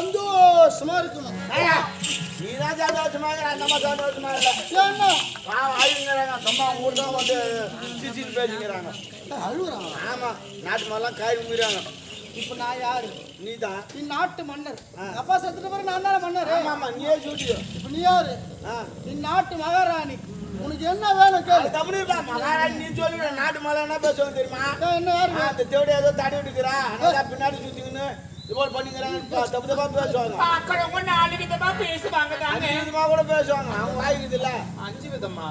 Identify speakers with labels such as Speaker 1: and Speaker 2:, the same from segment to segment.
Speaker 1: சந்தோஷமா இருக்கணும்
Speaker 2: நீதான் சந்தோஷமா இருக்கிற, அந்த அம்மா சந்தோஷமா இல்ல. அழுகுங்கிறாங்க, சும்மா ஊர்ல வந்து சிரிச்சிட்டு பேசிக்கிறாங்க.
Speaker 1: அழுகுறாங்க
Speaker 2: ஆமா, நாட்டு மாதிரிலாம் காய் உமிறாங்க.
Speaker 1: இப்ப நான் யாரு?
Speaker 2: நீதான்.
Speaker 1: நீ நாட்டு மன்னர். அப்பா செத்துட்ட பிறகு நான் தானே மன்னர்?
Speaker 2: ஆமா, நீயே சொல்லியோ.
Speaker 1: இப்ப நீ யாரு. நீ நாட்டு மகாராணி. உனக்கு என்ன வேணும் கேளு.
Speaker 2: இல்ல, மகாராணி நீ சொல்லிடு, நாட்டு மேல என்ன பேசுவாங்க தெரியுமா?
Speaker 1: என்ன
Speaker 2: ஆ, அந்த தேவடி ஏதோ தடி விட்டுக்கிறா, பின்னாடி சுத்திக்கின்னு இது போல பண்ணிக்கிறாங்கன்னு பா- தப்பு தப்பா பேசுவாங்க.
Speaker 3: பாக்குறவங்க நாலு விதமா பேசுவாங்க தானே?
Speaker 2: அஞ்சு விதமா கூட பேசுவாங்க, அவங்க வாய்க்குது இல்ல.
Speaker 3: அஞ்சு விதமா?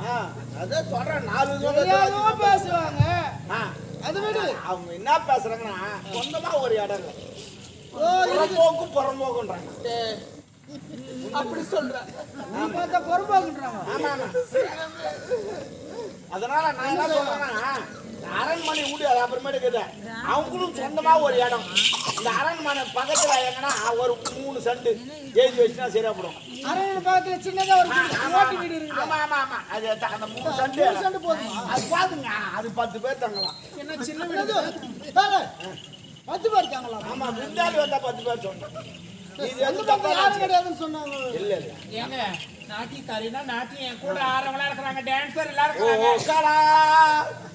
Speaker 2: அதான் சொல்றேன், நாலு விதமா பேசுவாங்க.
Speaker 1: அது விடு.
Speaker 2: அவங்க என்ன பேசுறாங்கன்னா சொந்தமா ஒரு இடம்
Speaker 1: இது
Speaker 2: புறம்போக்கும் புறம்போக்குன்றாங்க.
Speaker 3: அப்படி சொல்ற.
Speaker 1: நீ பார்த்தா பொறுப்பாக்குன்றாங்க
Speaker 2: ஆமா ஆமா அதனால நான் என்ன சொல்றேன்னா அரண்மனை வீடு அது அப்புறமேட்டு இருக்குது அவங்களும் சொந்தமா ஒரு இடம். இந்த அரண்மனை பக்கத்துல எங்கன்னா ஒரு மூணு செண்டு எழுதி வச்சுனா சரியா போடும்.
Speaker 1: அரண்மனை பக்கத்துல சின்னதா ஒரு வீடு, ஓட்டு வீடு இருக்குது
Speaker 2: ஆமா ஆமா ஆமா. அது அந்த மூணு செண்டு
Speaker 1: செண்டு போதுமா?
Speaker 2: அது பாத்துங்க அது பத்து பேர் தங்கலாம்.
Speaker 1: என்ன சின்ன வீடு பத்து பேர் இருக்காங்களா
Speaker 2: ஆமா விருந்தாளி வந்தா பத்து பேர் சொன்னேன் இது எந்த
Speaker 1: பக்கம் யாரும் கிடையாதுன்னு சொன்னாங்க.
Speaker 2: இல்ல இல்ல.
Speaker 3: ஏங்க நாட்டியக்காரினா நாட்டியம் என் கூட ஆறவங்களா இருக்கிறாங்க டான்சர் எல்லாரும் இருக்கிறாங்க.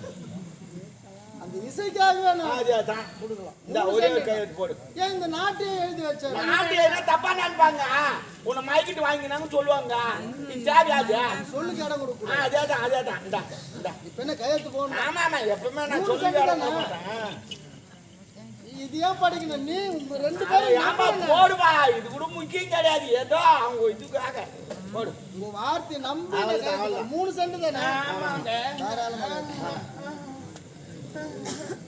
Speaker 1: இசைக்காக வேணும்
Speaker 2: கொடுக்கலாம். இந்த ஒரே கையெழுத்து போடு.
Speaker 1: ஏன் இந்த நாட்டையும் எழுதி
Speaker 2: நாட்டுல என்ன தப்பா நினைப்பாங்க. உன்னை மயக்கிட்டு வாங்கினாங்கன்னு சொல்லுவாங்க.
Speaker 1: சொல்லுக்கு இடம் கொடுக்கணும்
Speaker 2: அதேதான் அதேதான் இந்தா இந்தா.
Speaker 1: இப்ப என்ன கையெழுத்து போகணும்
Speaker 2: ஆமா ஆமா. எப்பவுமே நான்
Speaker 1: மூணு
Speaker 2: சொல்லி
Speaker 1: செண்டு
Speaker 2: வேலை
Speaker 1: தானே?
Speaker 2: பண்ண மாட்டேன்
Speaker 1: இது ஏன் படிக்கணும்? நீ உங்க ரெண்டு
Speaker 2: அது
Speaker 1: பேரும்.
Speaker 2: போடுவா. இது கூட முக்கியம் கிடையாது. ஏதோ அவங்க இதுக்காக. போடு.
Speaker 1: உங்க வார்த்தை நம்பி. மூணு செண்டு தானே?
Speaker 3: ஆமாங்க.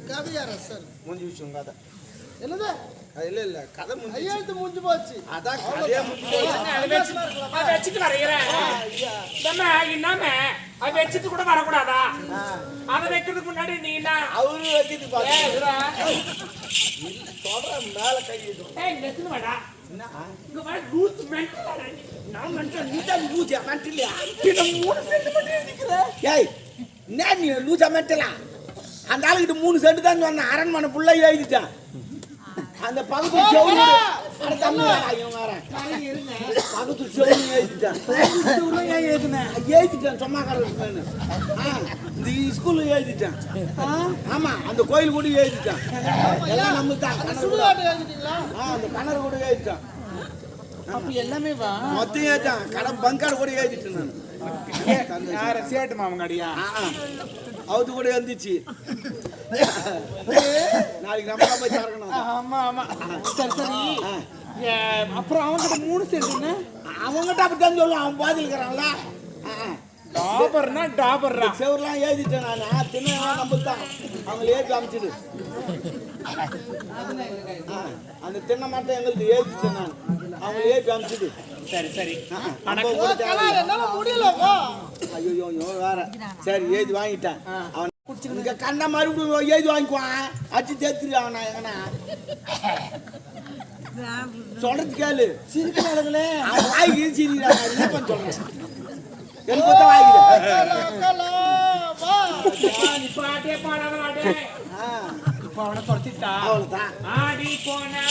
Speaker 1: கவியார சார்
Speaker 2: முடிஞ்சு விஷயம் கதை.
Speaker 1: என்னது?
Speaker 2: அது இல்ல இல்ல கதை முடிஞ்சு
Speaker 1: கையெழுத்து முடிஞ்சு போச்சு.
Speaker 2: அதான் கதையே முடிஞ்சு போச்சு.
Speaker 3: அதை வச்சு வச்சுட்டு வரைகிறேன். தம்ம இன்னாம அதை வச்சுட்டு கூட வரக்கூடாதா? அதை வைக்கிறதுக்கு முன்னாடி நீ என்ன?
Speaker 2: அவரு வைக்கிறது. சொல்றேன் மேல கையிடும்
Speaker 3: ஏய், நெத்துன்னு வாடா. இங்க வா, லூசு mental ஆ நீ.
Speaker 2: நான் மட்டும் நீ தான் லூஜா மென்டலியா
Speaker 3: பின்ன மூணு சென்டிமீட்டர் நிக்கிற.
Speaker 2: ஏய் என்ன நீ லூஜா மென்டலா அந்த ஆளுகிட்ட மூணு சென்ட் தான் சொன்னேன் அரண்மனை ஃபுல்லா எழுதிட்டான் அந்த பகுதி செவுரு அட தம்பி வேணா, இவன் வேற. பகுதி செவுரு எழுதிட்டான் செவுரு ஏன் எழுதினேன் எழுதிட்டான் சும்மா கடவுள் இந்த ஸ்கூல்ல எழுதிட்டான் ஆ, ஆமா அந்த கோயில் கூட எல்லாம் நம்ம தான்
Speaker 1: அந்த
Speaker 2: கணவர் கூட எழுதிட்டான்
Speaker 3: அப்ப எல்லாமே வா.
Speaker 2: மொத்தம் எழுதிட்டான் கடன் பங்காடு கூட எழுதிட்டேன் நான்
Speaker 3: யார சேட்டு மாமங்காடியா
Speaker 2: ஆ, ஆ. அவுத்து கூட எழுந்துச்சு நாளைக்கு நம்ம தான் போய் திறக்கணும்
Speaker 3: ஆமா ஆமா சரி சரி அப்புறம் அவன்கிட்ட மூணு சென்ட் என்ன
Speaker 2: அவங்ககிட்ட அப்படித்தான் சொல்லுவான் அவன் பாதிக்கிறான்ல
Speaker 3: டாபர்னா டாபர்ரா
Speaker 2: செவர்லாம் எழுதிட்டேன் நான் தின்ன நம்ம தான் அவங்களை ஏற்றி அமைச்சிடு ஆ, அந்த தின்ன மட்டும் எங்களுக்கு ஏற்றிட்டேன் நான் அவங்களை ஏற்றி அமைச்சிடு
Speaker 3: சரி சரி
Speaker 1: முடியலப்பா
Speaker 2: ஐயோ இவன் வேற. சரி எழுதி வாங்கிட்டேன். அவன் இங்க கண்ண மறுபடியும் எழுதி வாங்கிக்குவான்? அடிச்சு தேத்துரு அவனா சொல்றது கேளு.
Speaker 1: சிரிக்கிறாங்களே
Speaker 2: அவன் வாய்க்கு சிரிக்கிறான் என்ன பண்ண சொல்றேன் எனக்கு தான் வாங்கிக்கிறேன்
Speaker 1: கலா வா.
Speaker 3: நீ பாட்டே பாடாத பாட்டே. இப்ப அவனை துரத்திட்டா?
Speaker 2: அவ்வளவுதான்.
Speaker 3: ஆடி போனா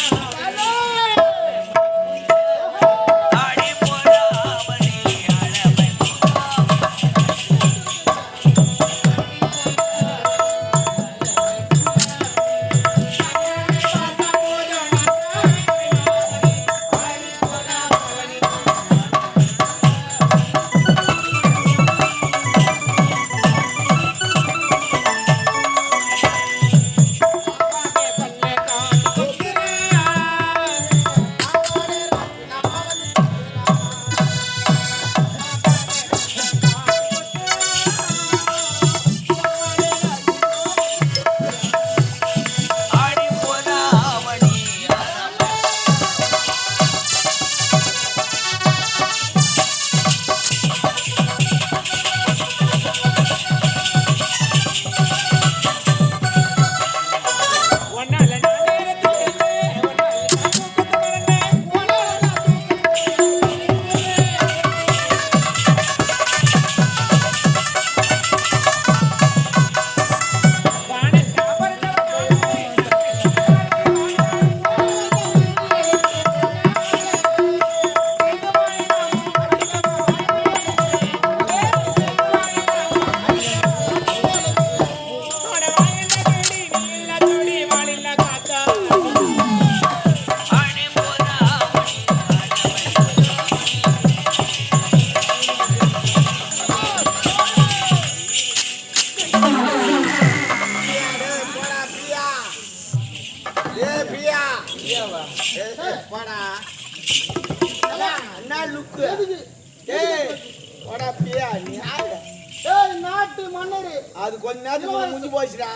Speaker 1: கோடி
Speaker 2: அது கொஞ்ச நேரத்துக்கு முடிஞ்சு போச்சுடா.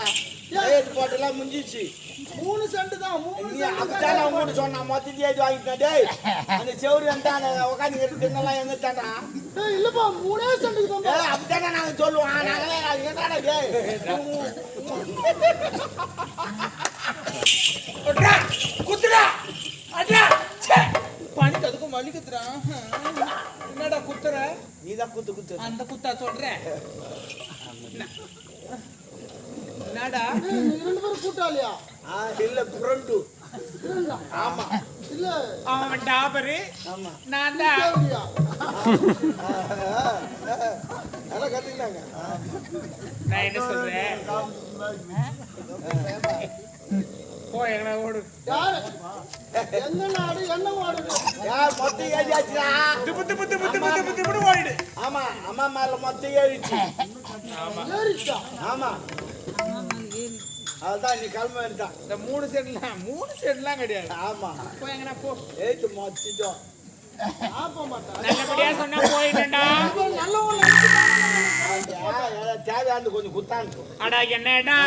Speaker 2: ஏத்து போட்டெல்லாம் முடிஞ்சிச்சு
Speaker 1: மூணு சென்ட் தான் மூணு
Speaker 2: நீ அப்படித்தான் நான் உங்ககிட்ட சொன்னா மொத்தத்தையும் ஏற்றி வாங்கிட்டேன் டேய். அந்த செவரு வந்து அந்த உட்காந்து தின்னலாம் எங்க தாண்டா?
Speaker 1: ஏய், இல்லப்பா மூணே சென்ட்டுக்கு தான்
Speaker 2: ஏய் அப்படித்தானே நாங்க சொல்லுவோம் நாங்களே என்னடா டேய்.
Speaker 3: குத்துடா. குத்துடா அடா
Speaker 4: அதுக்கும் வலி குத்துறான் என்னடா குத்துற?
Speaker 2: நீ தான் குத்து குத்து.
Speaker 4: அந்த குத்தா சொல்ற? என்னடா?
Speaker 1: ஏய், நீ ரெண்டு பேரும் கூட்டாளியா
Speaker 2: ஆ இல்ல புரண்டு. ஆமா.
Speaker 1: இல்ல
Speaker 3: அவன் டாபரு.
Speaker 2: ஆமா.
Speaker 4: நான் தான்.
Speaker 1: தேவடியா
Speaker 2: அதெல்லாம் கத்துக்கினாங்க
Speaker 3: நான் என்ன சொல்றேன்? போ எங்கடா ஓடு.
Speaker 1: யாரு? எந்த நாடு என்ன நாடு
Speaker 2: யார் மொத்தம் ஏறியாச்சுடா?
Speaker 3: திப்பு திப்பு திப்பு திப்பு திப்பு திப்புன்னு ஓடிடு.
Speaker 2: ஆமா அம்மா மேல மொத்தம் ஏறிச்சு
Speaker 1: ஏறிச்சா?
Speaker 2: ஆமா. அதுதான் நீ கிளம்ப வேண்டாம்
Speaker 4: இந்த மூணு செட்லாம் மூணு செட்லாம் கிடையாது.
Speaker 2: ஆமா.
Speaker 4: போ எங்கடா போ.
Speaker 2: ஏத்து மொத்திட்டோம்
Speaker 3: நல்லபடியா சொன்னா
Speaker 1: நல்லவன்
Speaker 2: தேவையாண்டு கொஞ்சம் குத்தாண்டு
Speaker 3: அடா என்னடா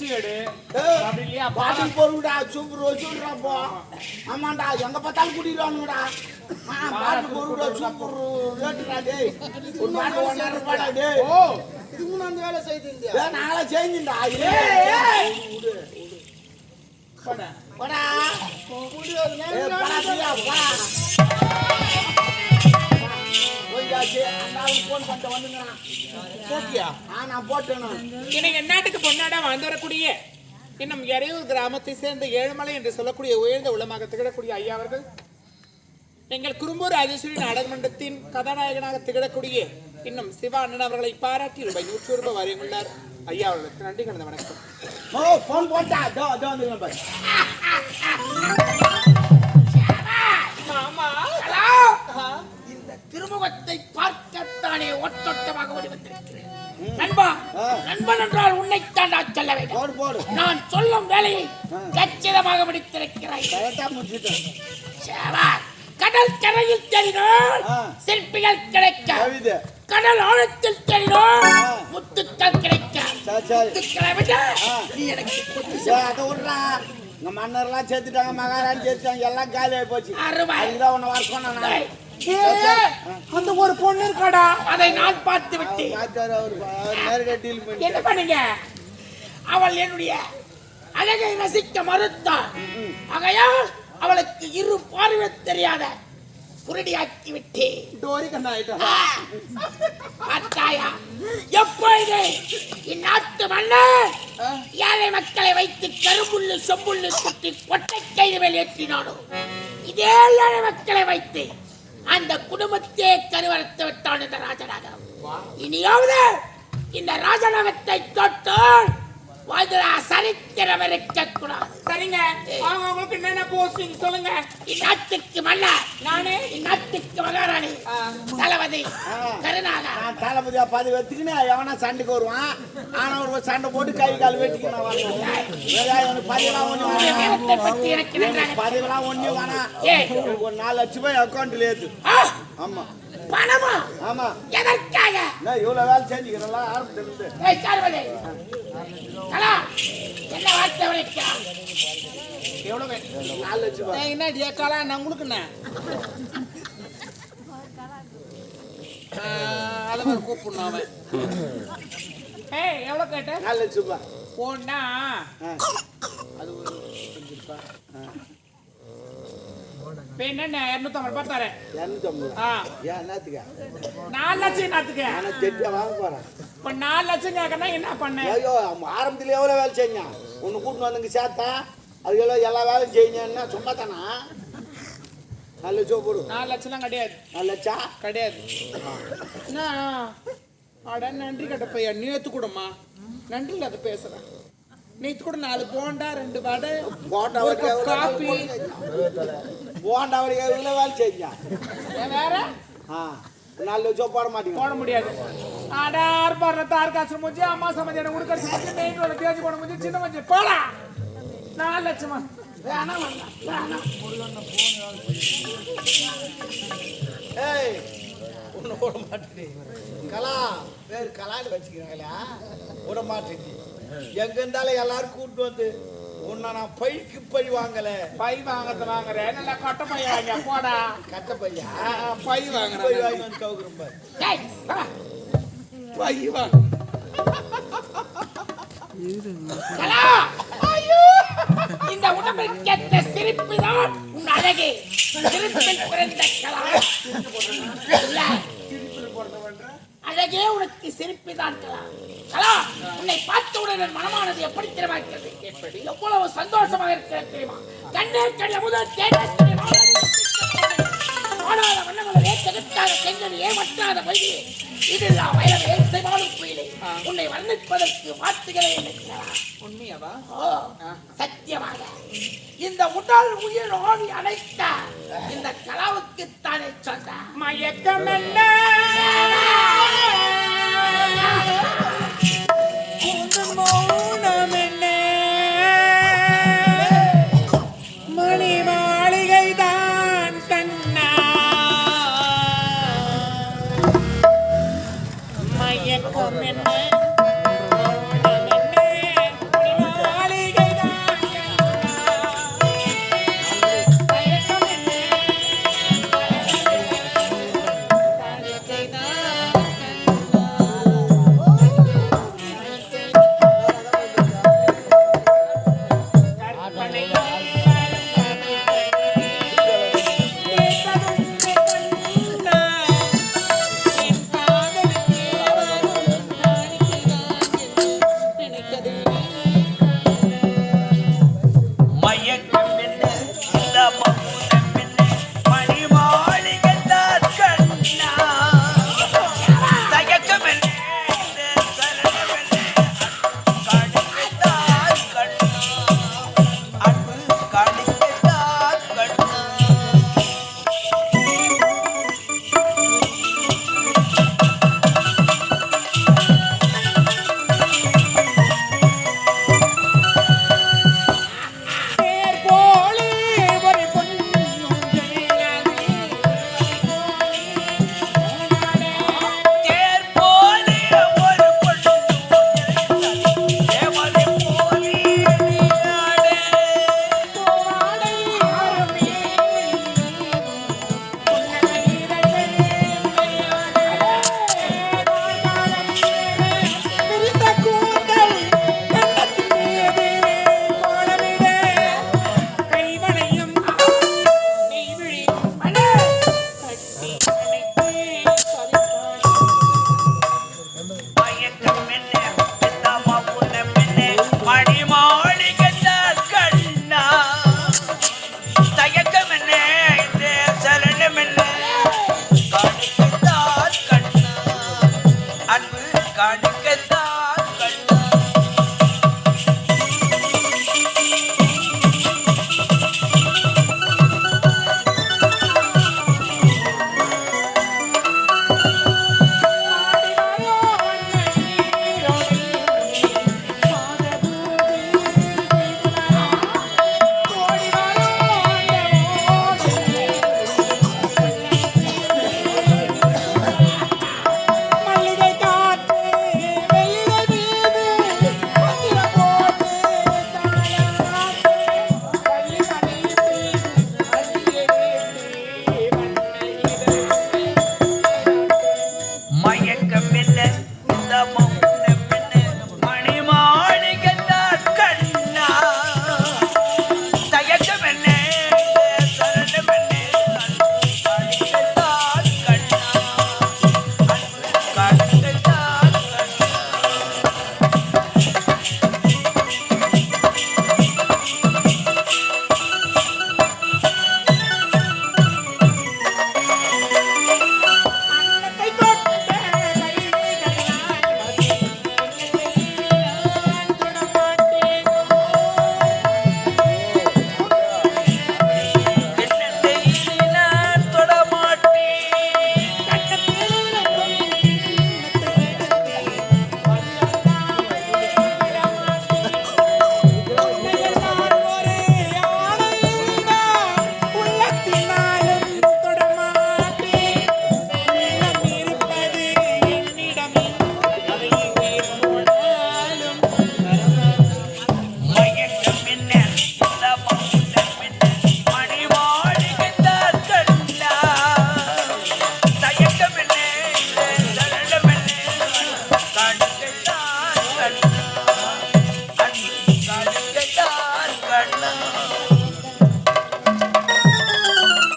Speaker 3: பிச்சு எடு. அப்படி இல்லையா
Speaker 2: பாட்டில் பொருள்டா சூப்பர் வச்சுடுறா போ ஆமாண்டா எங்க பார்த்தாலும் குடிக்கிறானுங்கடா ரேட்டுடா டேய். ஒரு பாட்டு ஒன்றரை ரூபாடா டேய்.
Speaker 1: ஓ இதுக்கு முன்ன அந்த வேலை செய்திருந்தியா
Speaker 2: டேய் நாங்களா செஞ்சுடா
Speaker 3: போடா.
Speaker 2: போடா.
Speaker 1: முடியாது
Speaker 2: ஏய் போடா பிரியா போடா போயாச்சு அந்த ஆளுக்கு ஃபோன் பண்ணிட்டு வந்துங்கிறான்
Speaker 4: போட்டியா?
Speaker 2: ஆ நான் போட்டேன்னு
Speaker 3: இன்னைக்கு நாட்டுக்கு பொன்னாடா வாழ்ந்து வரக்கூடிய இன்னும் எறையூர் கிராமத்தை சேர்ந்த ஏழுமலை என்று சொல்லக்கூடிய உயர்ந்த உளமாக திகழக்கூடிய ஐயா அவர்கள் எங்கள் குறும்பூர் ராஜேஸ்வரி நாடக மன்றத்தின் கதாநாயகனாக திகழக்கூடிய இன்னும் சிவா அண்ணன் அவர்களை பாராட்டி ரூபாய் நூற்று ரூபாய் வரையுள்ளார் ஐயா அவர்களுக்கு நன்றி கலந்த வணக்கம்.
Speaker 2: ஓ ஃபோன் போட்டா போடு.
Speaker 5: நான் சொல்லும் வேலையை கச்சிதமாக முடித்திருக்கிறாய் கடல் கரையில்
Speaker 2: ஆ.
Speaker 5: சிற்பிகள் கிடைக்க. கடல் ஆழத்தில்
Speaker 2: ஆ.
Speaker 5: முத்துக்கள் கிடைக்க. முத்துக்களை விட. நீ எனக்கு
Speaker 2: இங்க மன்னர்லாம் சேர்த்துட்டாங்க மகாராணி சேர்த்துட்டாங்க எல்லாம் காலி ஆகி போச்சு. அதுதான் உன்னை வர சொன்னேன்
Speaker 3: அந்த ஒரு பொண்ணு இருக்காடா?
Speaker 5: அதை நான் பார்த்து விட்டேன். என்ன பண்ணீங்க? அவள் என்னுடைய அழகை ரசிக்க மறுத்தாள். ஆகையால் அவளுக்கு இரு பார்வை தெரியாத குருடியாக்கி ஆ! பார்த்தாயா? எப்பொழுது இந்நாட்டு மன்னர் ஏழை மக்களை வைத்து கரும்புல்லு செம்புல்லு குத்தி கொட்டை கைது மேல் ஏற்றினானோ? இதே ஏழை மக்களை வைத்து அந்த குடும்பத்தையே கருவறுத்து விட்டான் இந்த ராஜநாகம் இனியாவது இந்த ராஜநாகத்தை தொட்டால் வாழ்ந்தா சரித்திரம் இருக்கக்கூடாது
Speaker 3: சரிங்க அவங்க உங்களுக்கு என்னென்ன போஸ்டிங் சொல்லுங்க.
Speaker 5: இந்நாட்டுக்கு மன்னர்.
Speaker 3: நானே?
Speaker 5: இந்நாட்டுக்கு மகாராணி தளபதி. கருணாகா.
Speaker 2: நான் தளபதியா எடுத்துக்கின்னு எவனா சண்டைக்கு வருவான் ஆனா ஒரு சண்டை போட்டு கை கால் வெட்டிக்கு நான் வரணும். வேற எனக்கு பதவிலாம் ஒண்ணு பதவிலாம் ஒண்ணு வேணாம். ஒரு நாலு லட்சம் ரூபாய் அக்கௌண்ட்ல ஏத்து! ஆமா.
Speaker 5: பணமா?
Speaker 2: ஆமா.
Speaker 5: எதற்காக?
Speaker 2: நான் இவ்வளவு வேலை செஞ்சுக்கிறேன்ல ஆரம்பத்துல இருந்து
Speaker 5: ஏய், சார்பதே. கலா, என்ன வார்த்தை உரைக்கா?
Speaker 3: எவ்வளவு?
Speaker 2: நாலு லட்சம்
Speaker 4: ஏய், என்ன டியக்காலா நான் கொடுக்குண்ணே அளவு கூப்பிடணும் அவன்.
Speaker 3: ஏய் எவ்வளவு கேட்ட?
Speaker 2: நாலு லட்சம் ரூபாய்.
Speaker 3: போனா
Speaker 2: ஆ.
Speaker 3: இப்ப என்ன இருநூத்தம்பது ரூபாய் தரேன்
Speaker 2: இரநூத்தி ஐம்பது
Speaker 3: ஆ
Speaker 2: ஏன் என்னத்துக்கா
Speaker 3: நாலு லட்சம் என்னத்துக்கு
Speaker 2: ஆனா தெட்டியா வாங்க போறேன்
Speaker 3: இப்ப நாலு லட்சம் கேட்கனா என்ன பண்ண
Speaker 2: ஐயோ ஆரம்பத்துல எவ்வளவு வேலை செஞ்சான் ஒன்னு கூட்டின்னு வந்துங்க சேர்த்தா அது எவ்வளோ எல்லா வேலையும் செஞ்சேன்னா சும்மா தானா நாலு லட்சம்
Speaker 3: நாலு லட்சம்லாம் கிடையாது
Speaker 2: நாலு லட்சம்
Speaker 3: கிடையாது என்ன அட நன்றி கட்ட பையா நேத்து கூடமா நன்றி இல்லாத பேசுறேன் நேத்து கூட நாலு போண்டா ரெண்டு வடை
Speaker 2: போண்டா
Speaker 3: காப்பி.
Speaker 2: போண்டா வரைக்கும் எவ்வளோ வேலை
Speaker 3: ஏன் வேற?
Speaker 2: ஆ நாலு லட்சம் போட மாட்டீங்க.
Speaker 3: போட முடியாது. அடார் பர்ற தார் காசு முடிஞ்சு அம்மா சமைச்சு எனக்கு உடுக்கடிச்சு முடிஞ்சு மெயின் ரோட தேஞ்சு போட முடிஞ்சு சின்ன மஞ்சள் போடா. நாலு லட்சமா.
Speaker 5: வேணாம் வேணாம், வேணாம்.
Speaker 2: ஏய் ஒன்று போட மாட்டேன் கலா பேர் கலான்னு வச்சுக்கிறாங்களா விட மாட்டேன் எங்க இருந்தாலும் எல்லாரும் கூப்பிட்டு வந்து உன்னை நான் பழிக்கு பழி வாங்கல.
Speaker 3: பை வாங்கறது வாங்குறேன். நல்லா கொட்டை பை வாங்க போடா.
Speaker 2: கட்ட பையா?
Speaker 3: பை
Speaker 2: பழி
Speaker 3: வாங்குறேன்
Speaker 2: வாங்கி வந்து.
Speaker 3: பை வாங்க.
Speaker 5: இந்த உடம்பிற்கேற்ற சிரிப்பு தான் உன் அழகு. சிரிப்பில் பிறந்த கலா. இல்ல. அழகே உனக்கு சிரிப்பு தான் கலா. கலா உன்னை பார்த்தவுடன் என் மனமானது எப்படி தெரிவாக்கிறது எப்படி? எவ்வளவு சந்தோஷமாக இருக்கிறது தெரியுமா? கண்ணே கண்ண முதல் தேனே தெரியுமா ஆடாத வண்ணங்களே தகுத்தாத செங்கல் ஏமற்றாத வயலே செய்வாலும் குயிலே. உன்னை வர்ணிப்பதற்கு வார்த்தைகளே
Speaker 3: உண்மையாவா?
Speaker 5: சத்தியமாக. இந்த உடல் உயிர் ஆவி அனைத்த இந்த கலாவுக்கு தானே சொந்த
Speaker 3: மயக்கம் என்ன You.